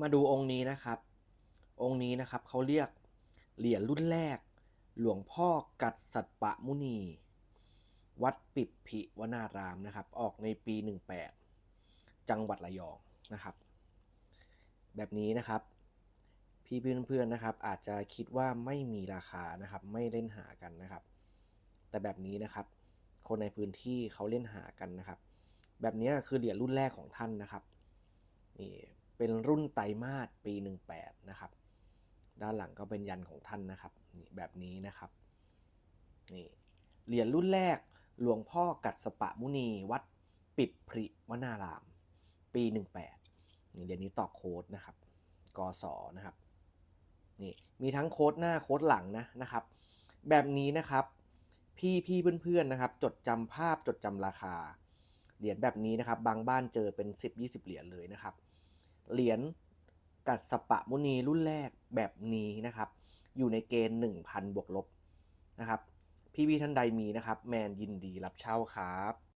มาดูองค์นี้นะครับ องค์นี้นะครับเขาเรียกเหรียญรุ่นแรก หลวงพ่อกัดสัตปะมุนี วัดปิบพิวนารามนะครับ ออกในปี 18 จังหวัดระยองนะครับ แบบนี้นะครับ พี่เพื่อนๆนะครับ อาจจะคิดว่าไม่มีราคานะครับ ไม่เล่นหากันนะครับ แต่แบบนี้นะครับ คนในพื้นที่เขาเล่นหากันนะครับ แบบนี้คือเหรียญรุ่นแรกของท่านนะครับนี่ เป็นรุ่นไตรมาสปี 18 นะครับ ด้านหลังก็เป็นยันของท่านนะครับนี่แบบนี้นะครับนี่เหรียญรุ่นแรกหลวงพ่อกัดสปะมุนีวัดปิดพริวนาราม ปี 18นี่เหรียญนี้ต่อโค้ดนะครับกศนะครับนี่มีทั้งโค้ดหน้าโค้ดหลังนะนะครับ แบบนี้นะครับพี่พี่เพื่อนๆนะครับ จดจำภาพจดจำราคา เหรียญแบบนี้นะครับ บางบ้านเจอเป็น 10-20 เหรียญเลยนะครับ เหรียญกัดสปะมุนีรุ่นแรกแบบนี้นะครับ อยู่ในเกณฑ์ 1,000 บวกลบนะครับ พี่พี่ๆท่านใดมีนะครับ แมนยินดีรับเช่าครับ